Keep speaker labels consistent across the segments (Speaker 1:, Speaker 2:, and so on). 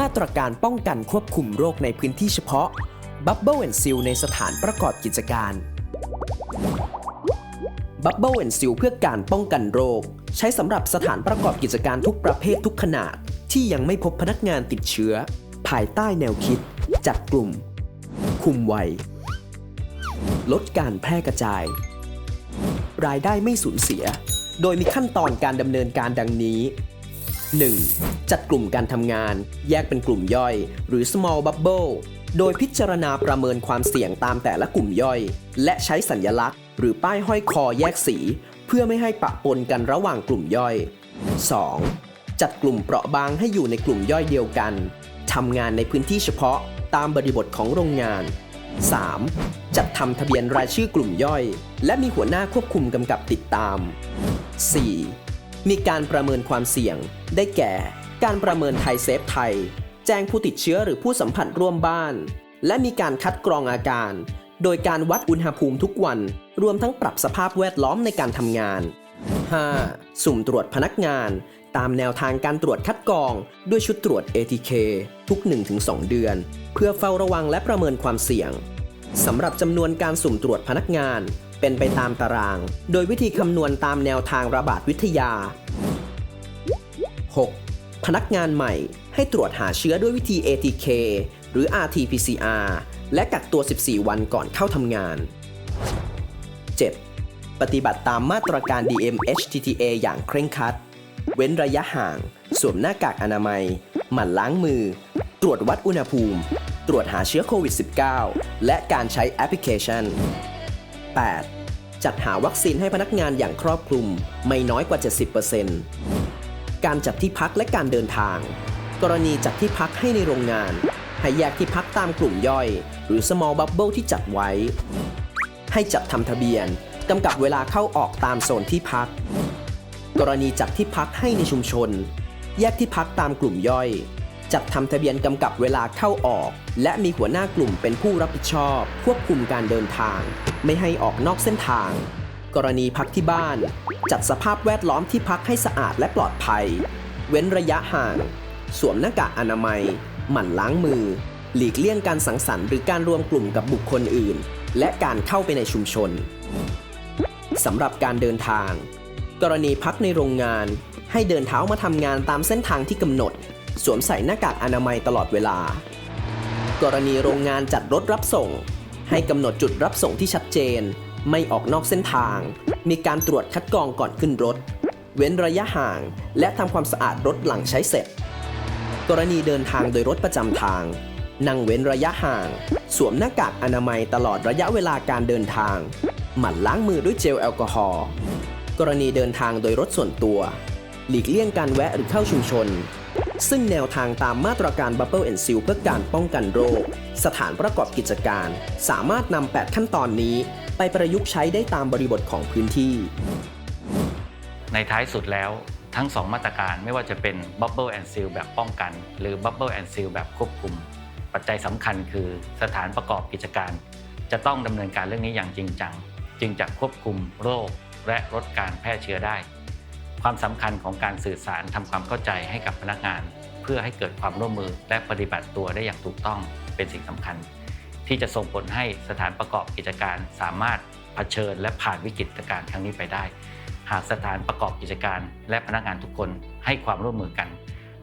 Speaker 1: มาตรการป้องกันควบคุมโรคในพื้นที่เฉพาะ Bubble and Seal ในสถานประกอบกิจการ Bubble and Seal เพื่อการป้องกันโรค ใช้สำหรับสถานประกอบกิจการทุกประเภททุกขนาด ที่ยังไม่พบพนักงานติดเชื้อ ภายใต้แนวคิด จัดกลุ่ม คุมไวลดการแพร่กระจาย รายได้ไม่สูญเสีย โดยมีขั้นตอนการดำเนินการดังนี้ 1. จัดกลุ่มการทำงาน แยกเป็นกลุ่มย่อย หรือ small bubble โดยพิจารณาประเมินความเสี่ยงตามแต่ละกลุ่มย่อย และใช้สัญลักษณ์ หรือป้ายห้อยคอแยกสี เพื่อไม่ให้ปะปนกันระหว่างกลุ่มย่อย 2. จัดกลุ่มเปราะบางให้อยู่ในกลุ่มย่อยเดียวกันทำงานในพื้นที่เฉพาะตามบริบทของโรงงาน 3. จัดทำทะเบียนรายชื่อกลุ่มย่อย และมีหัวหน้าควบคุมกำกับติดตาม 4. มีการประเมินความเสี่ยง ได้แก่ การประเมินไทยเซฟไทย แจ้งผู้ติดเชื้อหรือผู้สัมผัสร่วมบ้าน และมีการคัดกรองอาการ โดยการวัดอุณหภูมิทุกวัน รวมทั้งปรับสภาพแวดล้อมในการทำงาน 5. สุ่มตรวจพนักงาน ตามแนวทางการตรวจคัดกรอง ด้วยชุดตรวจ ATK ทุก 1-2 เดือน เพื่อเฝ้าระวังและประเมินความเสี่ยงสำหรับจำนวนการสุ่มตรวจพนักงาน เป็นไปตามตาราง โดยวิธีคำนวณตามแนวทางระบาดวิทยา 6. พนักงานใหม่ให้ตรวจหาเชื้อด้วยวิธี ATK หรือ RT-PCR และกักตัว 14 วันก่อนเข้าทำงาน 7. ปฏิบัติตามมาตรการ DMHTTA อย่างเคร่งครัด เว้นระยะห่าง สวมหน้ากากอนามัย หมั่นล้างมือ ตรวจวัดอุณหภูมิ ตรวจหาเชื้อโควิด -19 และการใช้แอปพลิเคชัน 8. จัดหาวัคซีนให้พนักงานอย่างครอบคลุม ไม่น้อยกว่า 70%การจัดที่พักและการเดินทาง กรณีจัดที่พักให้ในโรงงาน ให้แยกที่พักตามกลุ่มย่อย หรือ small bubble ที่จัดไว้ ให้จัดทำทะเบียนกำกับเวลาเข้าออกตามโซนที่พัก กรณีจัดที่พักให้ในชุมชน แยกที่พักตามกลุ่มย่อย จัดทำทะเบียนกำกับเวลาเข้าออก และมีหัวหน้ากลุ่มเป็นผู้รับผิดชอบ ควบคุมการเดินทาง ไม่ให้ออกนอกเส้นทาง กรณีพักที่บ้าน จัดสภาพแวดล้อมที่พักให้สะอาดและปลอดภัย เว้นระยะห่าง สวมหน้ากากอนามัย หมั่นล้างมือ หลีกเลี่ยงการสังสรรค์หรือการรวมกลุ่มกับบุคคลอื่น และการเข้าไปในชุมชนสำหรับการเดินทาง กรณีพักในโรงงาน ให้เดินเท้ามาทำงานตามเส้นทางที่กำหนด สวมใส่หน้ากากอนามัยตลอดเวลา กรณีโรงงานจัดรถรับส่ง ให้กำหนดจุดรับส่งที่ชัดเจน ไม่ออกนอกเส้นทาง มีการตรวจคัดกรองก่อนขึ้นรถ เว้นระยะห่าง และทำความสะอาดรถหลังใช้เสร็จ กรณีเดินทางโดยรถประจำทาง นั่งเว้นระยะห่าง สวมหน้ากากอนามัยตลอดระยะเวลาการเดินทาง หมั่นล้างมือด้วยเจลแอลกอฮอล์ กรณีเดินทางโดยรถส่วนตัว หลีกเลี่ยงการแวะหรือเข้าชุมชน ซึ่งแนวทางตามมาตรการ Bubble and Seal เพื่อการป้องกันโรค สถานประกอบกิจการ สามารถนำ 8 ขั้นตอนนี้ ไปประยุกต์ใช้ได้ตามบริบทของพื้นที่
Speaker 2: ในท้ายสุดแล้วทั้ง 2 มาตรการไม่ว่าจะเป็น Bubble and Seal แบบป้องกัน หรือ Bubble and Seal แบบควบคุม ปัจจัยสำคัญคือสถานประกอบกิจการ จะต้องดำเนินการเรื่องนี้อย่างจริงจัง จึงจะควบคุมโรคและลดการแพร่เชื้อได้ ความสำคัญของการสื่อสารทำความเข้าใจให้กับพนักงาน เพื่อให้เกิดความร่วมมือและปฏิบัติตัวได้อย่างถูกต้องเป็นสิ่งสำคัญ ที่จะส่งผลให้สถานประกอบกิจการสามารถเผชิญและผ่านวิกฤตการณ์ครั้งนี้ไปได้ หากสถานประกอบกิจการ และพนักงานทุกคนให้ความร่วมมือกัน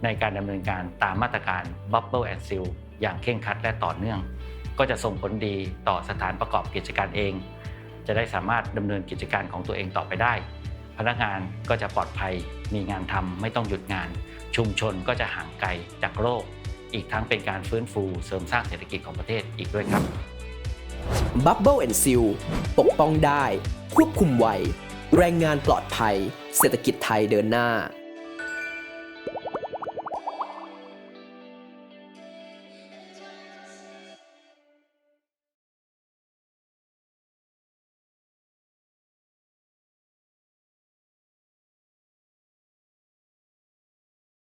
Speaker 2: ในการดำเนินการตามมาตรการ Bubble and Seal อย่างเคร่งครัดและต่อเนื่อง ก็จะส่งผลดีต่อสถานประกอบกิจการเอง จะได้สามารถดำเนินกิจการของตัวเองต่อไปได้ พนักงานก็จะปลอดภัยมีงานทำไม่ต้องหยุดงาน ชุมชนก็จะห่างไกลจากโรค อีกทั้งเป็นการฟื้นฟูเสริมสร้างเศรษฐกิจของประเทศอีกด้วยครับ
Speaker 1: Bubble and Seal ปกป้องได้ ควบคุมไวแรงงานปลอดภัย เศรษฐกิจไทยเดินหน้า